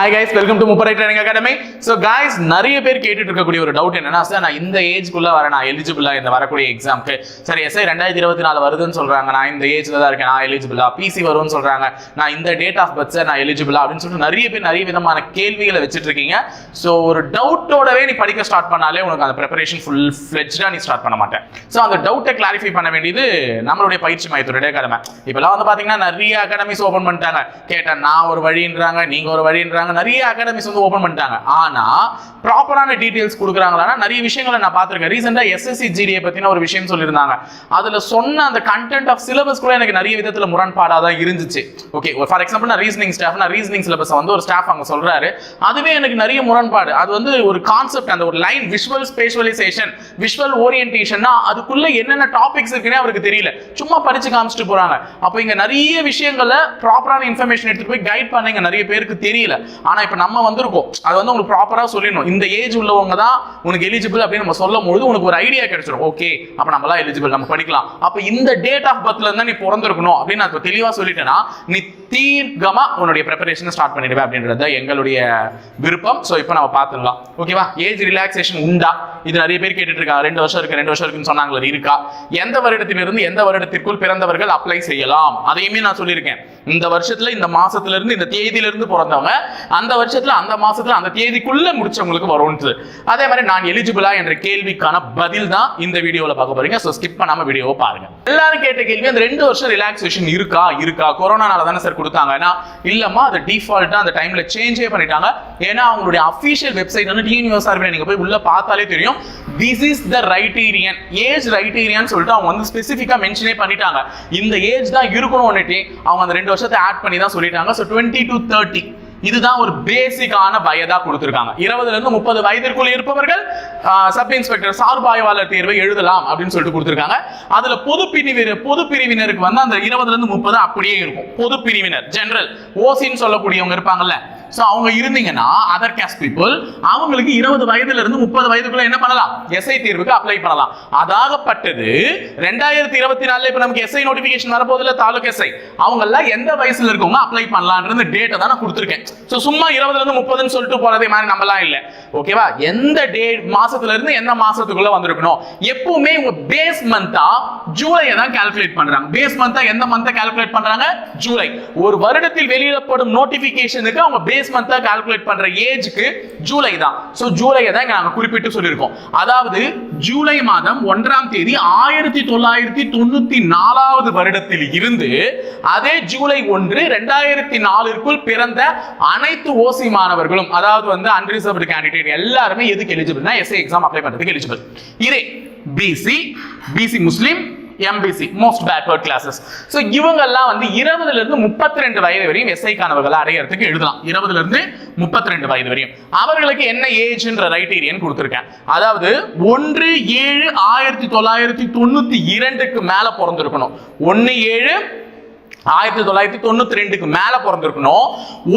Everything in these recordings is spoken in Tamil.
Hi guys welcome to Mupparai training academy so guys நிறைய பேர் கேட்டுட்டு இருக்கக்கூடிய ஒரு டவுட் என்னன்னா சார் நான் இந்த ஏஜ்க்குள்ளே வரேன் நான் எலிஜிபிளா இந்த வரக்கூடிய எக்ஸாம்க்கு சரி எஸ்ஐ ரெண்டாயிரத்தி இருபத்தி நாலு வருதுன்னு சொல்றாங்க. நான் இந்த ஏஜ்ல தான் இருக்கேன் நான் எலிஜிபிளா பிசி வரும்னு சொல்றாங்க. நான் இந்த டேட் ஆஃப் பர்த் சார் நான் எலிஜிபிளா அப்படின்னு சொல்லிட்டு நிறைய பேர் நிறைய விதமான கேள்விகளை வச்சுட்டு இருக்கீங்க ஸோ ஒரு டவுட்டோடவே நீ படிக்க ஸ்டார்ட் பண்ணாலே உனக்கு அந்த ப்ரிப்பரேஷன் ஃபுல் ஃபிளெஜ்டா நீ ஸ்டார்ட் பண்ண மாட்டேன். ஸோ அந்த டவுட்டை கிளாரிஃபை பண்ண வேண்டியது நம்மளுடைய பயிற்சி மையத்துடைய கடமை. இப்பெல்லாம் வந்து பார்த்தீங்கன்னா நிறைய அகாடமிஸ் ஓப்பன் பண்ணிட்டாங்க. கேட்டேன் நான் ஒரு வழின்றாங்க நீங்கள் ஒரு வழின்றாங்க நிறைய அகாடமிஸ் வந்து ஓப்பன் பண்ணிட்டாங்க. ஆனா ப்ராப்பரான டீடைல்ஸ் கொடுக்குறாங்களா நிறைய விஷயங்களை நான் பார்த்துருக்கேன். ரீசெண்டாக எஸ்எஸ்சி ஜிடியை பற்றின ஒரு விஷயம் சொல்லியிருந்தாங்க. அதில் சொன்ன அந்த கண்டென்ட் ஆஃப் சிலபஸ் கூட எனக்கு நிறைய விதத்தில் முரண்பாடாக தான் இருந்துச்சு. ஓகே ஃபார் எக்ஸாம்பிள் நான் ரீசனிங் ஸ்டாஃப் நான் ரீசனிங் சிலபஸ் வந்து ஒரு ஸ்டாஃப் அங்கே சொல்கிறாரு அதுவே எனக்கு நிறைய முரண்பாடு. அது வந்து ஒரு கான்செப்ட் அந்த ஒரு லைன் விஷுவல் ஸ்பேஷுவலைசேஷன் விஷுவல் ஓரியன்டேஷன்னா அதுக்குள்ள என்னென்ன டாபிக்ஸ் இருக்குன்னே அவருக்கு தெரியல. சும்மா படிச்சு காமிச்சிட்டு போகிறாங்க அப்போ இங்கே நிறைய விஷயங்களை ப்ராப்பரான இன்ஃபர்மேஷன் எடுத்துகிட்டு போய் கைட் பண்ண நிறைய பேருக்கு தெரியல. ஆனால் இப்போ நம்ம வந்திருக்கோம். அது வந்து உங்களுக்கு ப்ராப்பராக சொல்லிடணும். இந்த ஏஜ் உள்ளவங்க தான் உனக்கு எலிஜிபிள் அப்படின்னு நம்ம சொல்லும் பொழுது உனக்கு ஒரு ஐடியா கிடைச்சிடும் ஓகே அப்போ நம்மளாம் எலிஜிபிள் நம்ம படிக்கலாம். அப்போ இந்த டேட் ஆஃப் பர்த்ல இருந்தா நீ பிறந்திருக்கணும் அப்படின்னு நான் தெளிவாக சொல்லிட்டேன்னா நீ தீர்க்கமா உன்னுடைய ப்ரிப்பரேஷனை ஸ்டார்ட் பண்ணிடுவேன் அப்படின்றது எங்களுடைய விருப்பம். ஸோ இப்போ நம்ம பார்த்துடலாம். ஓகேவா ஏஜ் ரிலாக்ஸேஷன் உண்டா? இது நிறைய பேர் கேட்டுட்டு இருக்காங்க ரெண்டு வருஷம் இருக்கு ரெண்டு வருஷம் இருக்குன்னு சொன்னாங்களே இருக்கா? எந்த வருடத்திலிருந்து எந்த வருடத்திற்குள் பிறந்தவர்கள் அப்ளை செய்யலாம்? அதையுமே நான் சொல்லியிருக்கேன். இந்த வருஷத்துல இந்த மாசத்துல இருந்து இந்த தேதியிலிருந்து பிறந்தவங்க அந்த வருஷத்துல அந்த மாசத்துல அந்த தேதிக்குள்ள முடிச்சவங்களுக்கு வரும்ன்றது. அதே மாதிரி நான் எலிஜிபிளா என்ற கேள்விக்கான பதில் தான் இந்த வீடியோல பார்க்க போறீங்க. ஸோ ஸ்கிப் பண்ணாம வீடியோவை பாருங்க. எல்லாரும் கேட்ட கேள்வி அந்த ரெண்டு வருஷம் ரிலாக்ஸேஷன் இருக்கா? இருக்கா. கொரோனானால தானே சார் கொடுத்தாங்கன்னா இல்லம்மா அது டிஃபால்ட்டா அந்த டைம்ல சேஞ்சே பண்ணிட்டாங்க. ஏன்னா அவங்களுடைய அஃபீஷியல் வெப்சைட் வந்து டிஎன்யூஎஸ்ஆர்பி நீங்க போய் உள்ள பார்த்தாலே தெரியும். This is the criterion age criterion சொல்லிட்டு அவங்க வந்து ஸ்பெசிஃபிக்கா மென்ஷனே பண்ணிட்டாங்க. இந்த ஏஜ் தான் இருக்கணும்னுட்டு அவங்க அந்த ரெண்டு வருஷத்தை ஆட் பண்ணி தான் சொல்லிட்டாங்க. ஸோ டுவெண்ட்டி டு தேர்ட்டி இதுதான் ஒரு பேசிக்கான வயதா கொடுத்திருக்காங்க. இருபதுல இருந்து முப்பது வயதிற்குள் இருப்பவர்கள் சப் இன்ஸ்பெக்டர் சார்பாய்வாளர் தேர்வை எழுதலாம் அப்படின்னு சொல்லிட்டு கொடுத்திருக்காங்க. அதுல பொது பிரிவினர் பொது பிரிவினருக்கு வந்து அந்த இருபதுல இருந்து முப்பது அப்படியே இருக்கும். பொது பிரிவினர் ஜெனரல் ஓசின்னு சொல்லக்கூடியவங்க இருப்பாங்கல்ல. ஸோ அவங்க இருந்தீங்கன்னா அதர் கேஸ்ட் பீப்புள் அவங்களுக்கு இருபது வயதுல இருந்து முப்பது வயதுக்குள்ள என்ன பண்ணலாம்? எஸ்ஐ தேர்வுக்கு அப்ளை பண்ணலாம். அதாகப்பட்டது ரெண்டாயிரத்தி இருபத்தி நாலுல இப்போ நமக்கு எஸ்ஐ நோட்டிபிகேஷன் வரப்போதில்ல தாலுக் எஸ்ஐ அவங்க எல்லாம் எந்த வயசுல இருக்கவங்க அப்ளை பண்ணலான்றது டேட்டை தான் நான் கொடுத்துருக்கேன். ஸோ சும்மா இருபதுல இருந்து முப்பதுன்னு சொல்லிட்டு போறதே மாதிரி நம்மலாம் இல்லை. ஓகேவா எந்த டே மாசத்துல இருந்து எந்த மாசத்துக்குள்ள வந்திருக்கணும்? எப்பவுமே உங்க பேஸ் மந்தா ஜூலையை தான் கால்குலேட் பண்றாங்க. பேஸ் மந்தா எந்த மந்த்தை கால்குலேட் பண்றாங்க? ஜூலை. ஒரு வருடத்தில் வெளியிடப்படும் நோட்டிபிகேஷனுக்கு அவங்க பேஸ் மந்தா கால்குலேட் பண்ற ஏஜ்க்கு ஜூலை தான். ஸோ ஜூலையை தான் நாங்கள் குறிப்பிட்டு சொல்லியிருக்கோம். அதாவது ஜூலை மாதம் ஒன்றாம் தேதி ஆயிரத்தி தொள்ளாயிரத்தி தொண்ணூத்தி நாலாவது வருடத்தில் இருந்து அதே ஜூலை ஒன்று ரெண்டாயிரத்தி நாலிற்குள் பிறந்த அனைத்து ஓசி மாணவர்களும் அதாவது வந்து அன்ரிசர்வ்டு கேண்டிடேட் எல்லாருமே எதுக்கு எலிஜிபிள்னா எஸ்ஐ எக்ஸாம் அப்ளை பண்ணுறதுக்கு எலிஜிபிள் இதே BC BC Muslim MBC most backward classes so இவங்கெல்லாம் வந்து இருபதுல இருந்து முப்பத்தி ரெண்டு வயது வரையும் எஸ்ஐ கனவுகளை எழுதலாம் இருபதுல இருந்து முப்பத்தி ரெண்டு வயது வரையும். அவர்களுக்கு என்ன ஏஜ்ன்ற ரைட்டீரியன் கொடுத்துருக்கேன். அதாவது ஒன்று ஏழு ஆயிரத்தி தொள்ளாயிரத்தி தொண்ணூத்தி இரண்டுக்கு மேல பிறந்திருக்கணும். ஒன்னு ஏழு ஆயிரத்தி தொள்ளாயிரத்தி தொண்ணூத்தி ரெண்டுக்கு மேல பிறந்திருக்கணும்.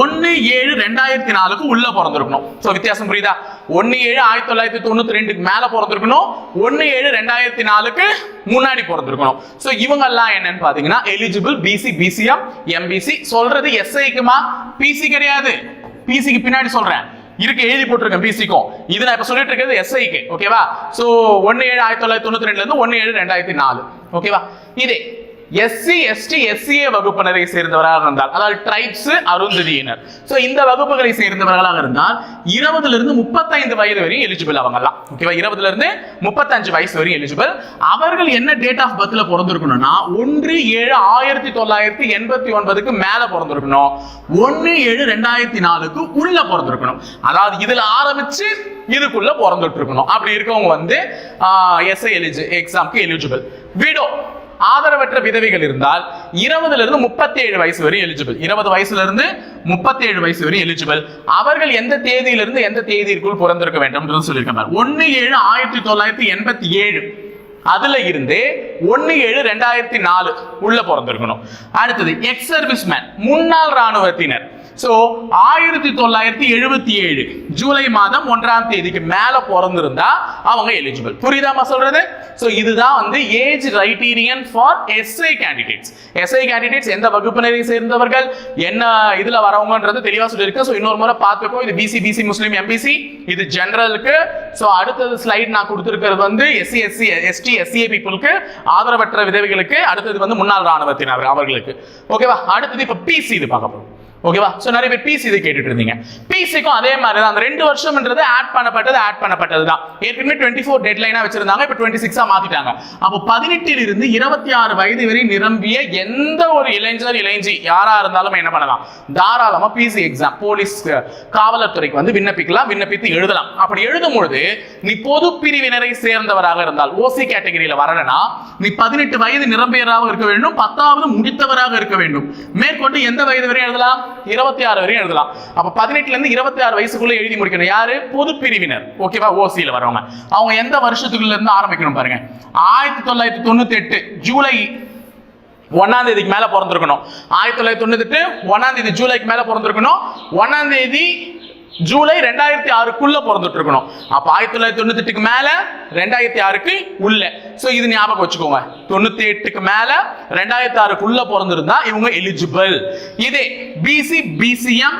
ஒன்னு ஏழு ரெண்டாயிரத்தி நாலுக்கு உள்ள பிறந்திருக்கணும். ஸோ வித்தியாசம் புரியுதா? ஒன்னு ஏழு ஆயிரத்தி தொள்ளாயிரத்தி தொண்ணூத்தி ரெண்டுக்கு மேல பிறந்திருக்கணும். ஒன்னு ஏழு ரெண்டாயிரத்தி நாலுக்கு முன்னாடி பிறந்திருக்கணும். ஸோ இவங்க எல்லாம் என்னன்னு பாத்தீங்கன்னா எலிஜிபிள் பிசி பிசிஎம் எம்பிசி சொல்றது எஸ்ஐக்குமா பிசி கிடையாது. பிசிக்கு பின்னாடி சொல்றேன். இருக்கு எழுதி போட்டிருக்கேன் பிசிக்கும் இது நான் இப்ப சொல்லிட்டு இருக்கிறது எஸ்ஐக்கு ஓகேவா சோ ஒன்னு ஏழு ஆயிரத்தி தொள்ளாயிரத்தி தொண்ணூத்தி ரெண்டுல இருந்து ஒன்னு ஏழு ரெண்டாயிரத்தி நாலு ஓகேவா இதே எஸ்சி எஸ்டி எஸ்சிஏ வகுப்பினரை சேர்ந்தவராக இருந்தால் அதாவது ட்ரைப்ஸ் அருந்ததியினர். ஸோ இந்த வகுப்புகளை சேர்ந்தவர்களாக இருந்தால் இருபதுல இருந்து முப்பத்தைந்து வயது வரையும் எலிஜிபிள் அவங்கலாம் ஓகேவா இருபதுல இருந்து முப்பத்தஞ்சு வயசு வரையும் எலிஜிபிள் அவர்கள் என்ன டேட் ஆஃப் பர்த்ல பிறந்திருக்கணும்னா ஒன்று ஏழு ஆயிரத்தி தொள்ளாயிரத்தி எண்பத்தி ஒன்பதுக்கு மேல பிறந்திருக்கணும். ஒன்று ஏழு ரெண்டாயிரத்தி நாலுக்கு உள்ள பிறந்திருக்கணும். அதாவது இதுல ஆரம்பிச்சு இதுக்குள்ள பிறந்துட்டு இருக்கணும். அப்படி இருக்கவங்க வந்து எஸ்ஐ எலிஜி எக்ஸாம்க்கு எலிஜிபிள் விடோ. ஆதரவற்ற விதவைகள் இருந்தால் இருபதுல இருந்து முப்பத்தி ஏழு வயசு வரை எலிஜிபிள் இருபது வயசுல இருந்து முப்பத்தி ஏழு வயசு வரை எலிஜிபிள் அவர்கள் எந்த தேதியிலிருந்து எந்த தேதிக்குள் பிறந்திருக்க வேண்டும் சொல்லியிருக்காங்க. ஒன்னு ஏழு ஆயிரத்தி தொள்ளாயிரத்தி எண்பத்தி ஏழு அதுல இருந்து ஒன்னு ஏழு ரெண்டாயிரத்தி நாலு உள்ள பிறந்திருக்கணும். அடுத்தது எக்ஸ் சர்வீஸ் மேன் முன்னாள் ராணுவத்தினர் ஸோ ஆயிரத்தி தொள்ளாயிரத்தி எழுபத்தி ஏழு ஜூலை மாதம் ஒன்றாம் தேதிக்கு மேலே பிறந்திருந்தா அவங்க எலிஜிபிள் புரியுதாமா சொல்றது? ஸோ இதுதான் வந்து age criterion for SI candidates SI candidates எந்த வகுப்பினரை சேர்ந்தவர்கள்? என்ன இதில் வரவங்கன்றது தெளிவாக சொல்லியிருக்கு. ஸோ இன்னொரு முறை பார்த்துக்கோ. இது பிசி பிசி முஸ்லீம் எம்பிசி இது ஜென்ரலுக்கு ஸோ அடுத்தது ஸ்லைட் நான் கொடுத்துருக்கிறது வந்து எஸ்சி எஸ்சி எஸ்டி எஸ்சிஏ பீப்புளுக்கு ஆதரவற்ற விதவைகளுக்கு. அடுத்தது வந்து முன்னாள் ராணுவத்தினர் அவர்களுக்கு. ஓகேவா அடுத்தது இப்போ பிசி இது பார்க்க போகிறோம் ஓகேவா? ஸோ நிறைய பேர் பிசி இது கேட்டுட்டு இருந்தீங்க. பிசிக்கும் அதே மாதிரி தான் அந்த ரெண்டு வருஷம்ன்றது ஆட் பண்ணப்பட்டது ஆட் பண்ணப்பட்டது தான். ஏற்கனவே டுவெண்ட்டி ஃபோர் டெட் லைனா வச்சிருந்தாங்க இப்போ டுவெண்ட்டி சிக்ஸாக மாத்திட்டாங்க. அப்போ பதினெட்டில் இருந்து இருபத்தி ஆறு வயது வரை நிரம்பிய எந்த ஒரு இளைஞர் இளைஞி யாராக இருந்தாலும் என்ன பண்ணலாம்? தாராளமாக பிசி எக்ஸாம் போலீஸ் காவலர் துறைக்கு வந்து விண்ணப்பிக்கலாம் விண்ணப்பித்து எழுதலாம். அப்படி எழுதும் பொழுது நீ பொது பிரிவினரை சேர்ந்தவராக இருந்தால் ஓசி கேட்டகரியில் வரலனா நீ பதினெட்டு வயது நிரம்பியராக இருக்க வேண்டும் பத்தாவது முடித்தவராக இருக்க வேண்டும். மேற்கொண்டு எந்த வயது வரை எழுதலாம்? இருபத்தி ஆறு வரையும் எழுதலாம். அப்ப பதினெட்டுல இருந்து இருபத்தி ஆறு வயசுக்குள்ள எழுதி முடிக்கணும். யாரு? பொது பிரிவினர். ஓகேவா ஓசியில வரவங்க. அவங்க எந்த வருஷத்துக்குள்ள இருந்து ஆரம்பிக்கணும் பாருங்க. ஆயிரத்தி தொள்ளாயிரத்தி தொண்ணூத்தி எட்டு ஜூலை ஒன்னாம் தேதிக்கு மேல பிறந்திருக்கணும். ஆயிரத்தி தொள்ளாயிரத்தி தொண்ணூத்தி எட்டு ஒன்னாம் தேதி ஜூலைக்கு மேல பிறந்திருக்கணும். ஒன்னாம் தேதி ஜூலை ரெண்டாயிரத்தி ஆறுக்குள்ள பிறந்துட்டு இருக்கணும் அப்ப ஆயிரத்தி தொள்ளாயிரத்தி தொண்ணூத்தி எட்டுக்கு மேல ரெண்டாயிரத்தி ஆறுக்கு உள்ள. சோ இது ஞாபகம் வச்சுக்கோங்க. தொண்ணூத்தி எட்டுக்கு மேல ரெண்டாயிரத்தி ஆறுக்குள்ள பிறந்திருந்தா இவங்க எலிஜிபிள் இதே பிசி பிசிஎம்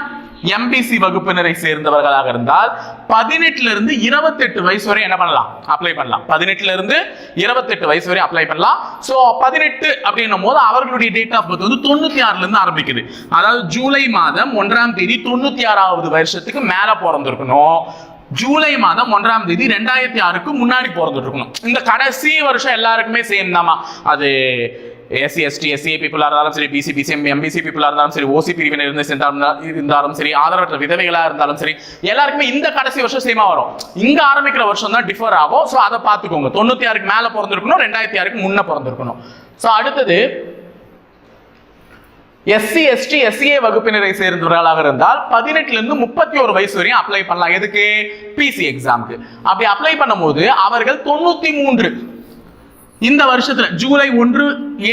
எம்பிசி வகுப்பினரை சேர்ந்தவர்களாக இருந்தால் பதினெட்டுல இருந்து இருபத்தெட்டு வயசு வரை என்ன பண்ணலாம்? அப்ளை பண்ணலாம். பதினெட்டுல இருந்து இருபத்தெட்டு வயசு வரை அப்ளை பண்ணலாம். ஸோ பதினெட்டு அப்படின்னும் போது அவர்களுடைய டேட் ஆஃப் பர்த் வந்து தொண்ணூத்தி ஆறுல இருந்து ஆரம்பிக்குது. அதாவது ஜூலை மாதம் ஒன்றாம் தேதி தொண்ணூத்தி ஆறாவது வருஷத்துக்கு மேல பிறந்திருக்கணும். ஜூலை மாதம் ஒன்றாம் தேதி ரெண்டாயிரத்தி ஆறுக்கு முன்னாடி பிறந்துட்டு இருக்கணும் இந்த கடைசி வருஷம் எல்லாருக்குமே சேம் தாமா அது எஸ்சி எஸ்டி எஸ்சிஏ பீப்புளாக இருந்தாலும் சரி பிசி பிசிஎம் எம்பிசி பீப்புளாக இருந்தாலும் சரி ஓசி பிரிவினர் இருந்து சேர்ந்தாலும் இருந்தாலும் சரி ஆதரவற்ற விதவைகளாக இருந்தாலும் சரி எல்லாருக்குமே இந்த கடைசி வருஷம் சேமா வரும். இங்க ஆரம்பிக்கிற வருஷம் தான் டிஃபர் ஆகும். ஸோ அதை பார்த்துக்கோங்க. தொண்ணூற்றி ஆறுக்கு மேலே பிறந்திருக்கணும் ரெண்டாயிரத்தி ஆறுக்கு முன்னே பிறந்திருக்கணும். ஸோ அடுத்தது எஸ்சி எஸ்டி எஸ்சிஏ வகுப்பினரை சேர்ந்தவர்களாக இருந்தால் பதினெட்டுல இருந்து முப்பத்தி ஒரு வயசு வரையும் அப்ளை பண்ணலாம். எதுக்கு? பிசி எக்ஸாம்க்கு அப்படி அப்ளை பண்ணும்போது அவர்கள் தொண்ணூத்தி மூன்று இந்த வருஷத்துல ஜூலை ஒன்று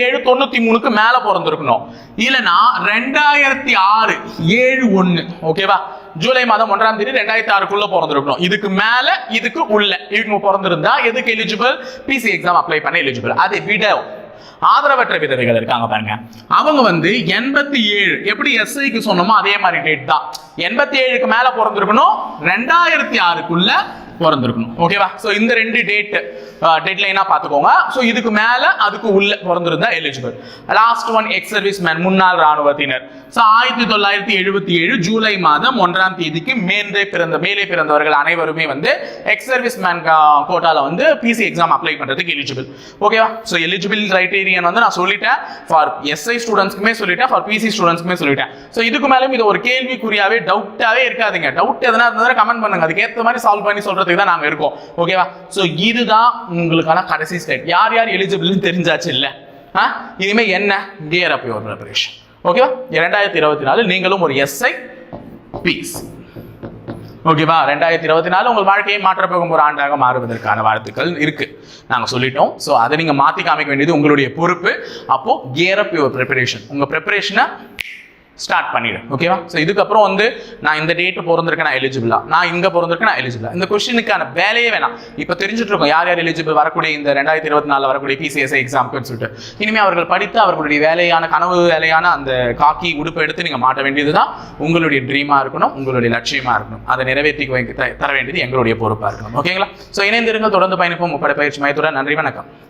ஏழு தொண்ணூத்தி மூணுக்கு மேல பிறந்திருக்கணும். இல்லைன்னா ரெண்டாயிரத்தி ஆறு ஏழு ஒண்ணு ஓகேவா ஜூலை மாதம் ஒன்றாம் தேதி ரெண்டாயிரத்தி ஆறுக்குள்ள பிறந்திருக்கணும். இதுக்கு மேல இதுக்கு உள்ள இவங்க பிறந்திருந்தா எதுக்கு எலிஜிபிள் பிசி எக்ஸாம் அப்ளை பண்ண எலிஜிபிள் அதை விட ஆதரவற்ற விதவைகள் இருக்காங்க பாருங்க. அவங்க வந்து எண்பத்தி ஏழு எப்படி எஸ்ஐக்கு சொன்னோமோ அதே மாதிரி டேட் தான். எண்பத்தி ஏழுக்கு மேல பிறந்திருக்கணும். ரெண்டாயிரத்தி ஆறுக்குள்ள பிறந்திருக்கணும். ஓகேவா ஸோ இந்த ரெண்டு டேட் டெட்லைனாக பார்த்துக்கோங்க. ஸோ இதுக்கு மேலே அதுக்கு உள்ள பிறந்திருந்தா eligible last one ex service man முன்னாள் ராணுவத்தினர். ஸோ ஆயிரத்தி தொள்ளாயிரத்தி எழுபத்தி ஏழு ஜூலை மாதம் ஒன்றாம் தேதிக்கு மேலே பிறந்த மேலே பிறந்தவர்கள் அனைவருமே வந்து எக்ஸ் சர்வீஸ் மேன் கோட்டாவில் வந்து பிசி எக்ஸாம் அப்ளை பண்ணுறதுக்கு எலிஜிபிள் ஓகேவா ஸோ எலிஜிபிள் கிரைட்டீரியன் வந்து நான் சொல்லிட்டேன். ஃபார் எஸ்ஐ ஸ்டூடெண்ட்ஸ்க்குமே சொல்லிட்டேன். ஃபார் பிசி ஸ்டூடெண்ட்ஸ்க்குமே சொல்லிட்டேன். ஸோ இதுக்கு மேலும் இது ஒரு கேள்விக்குறியாவே டவுட்டாவே இருக்காதுங்க. டவுட் எதனா இருந்தால் கமெண்ட் பண்ணுங்க. அதுக்கேற்ற மாதிரி சால்வ் பண்ணி தான் நாங்க இருக்கோம். ஓகேவா ஸோ இதுதான் உங்களுக்கான கடைசி ஸ்டேட் யார் யார் எலிஜிபிள்னு தெரிஞ்சாச்சு இல்ல? ஆ? இனிமே என்ன? கியர் அப் யுவர் ப்ரிப்பரேஷன் ஓகேவா இரண்டாயிரத்தி இருபத்தி நாலு நீங்களும் ஒரு எஸ்ஐ பீஸ் ஓகேவா ரெண்டாயிரத்தி இருபத்தி நாலு உங்கள் வாழ்க்கையை மாற்றப்போகும் ஒரு ஆண்டாக மாறுவதற்கான வாழ்த்துக்கள் இருக்கு. நாங்க சொல்லிட்டோம். ஸோ அதை நீங்க மாத்தி காமிக்க வேண்டியது உங்களுடைய பொறுப்பு. அப்போ கியர் அப் யுவர் ப்ரிப்பரேஷன் உங்க ப்ரிப்பரேஷனை ஸ்டார்ட் பண்ணிடு. ஓகேவா ஸோ இதுக்கப்புறம் வந்து நான் இந்த டேட்டு பிறந்திருக்கேன் நான் எலிஜிபிளா நான் இங்கே பிறந்திருக்கேன் நான் எலிஜிபிளா இந்த கொஸ்டினுக்கான வேலையே வேணாம். இப்போ தெரிஞ்சுட்டு இருக்கோம் யார் யார் எலிஜிபிள் வரக்கூடிய இந்த ரெண்டாயிரத்தி இருபத்தி நாலில் வரக்கூடிய பிசிஎஸ்ஐ எக்ஸாம்க்குன்னு சொல்லிட்டு. இனிமேல் அவர்கள் படித்து அவர்களுடைய வேலையான கனவு வேலையான அந்த காக்கி உடுப்பை எடுத்து நீங்கள் மாட்ட வேண்டியது தான் உங்களுடைய ட்ரீமாக இருக்கணும் உங்களுடைய லட்சியமாக இருக்கணும். அதை நிறைவேற்றி த- தர வேண்டியது எங்களுடைய பொறுப்பாக இருக்கணும். ஓகேங்களா ஸோ இணைந்திருங்கள் தொடர்ந்து பயணிப்போம். முப்படை பயிற்சி மையத்துடன் நன்றி வணக்கம்.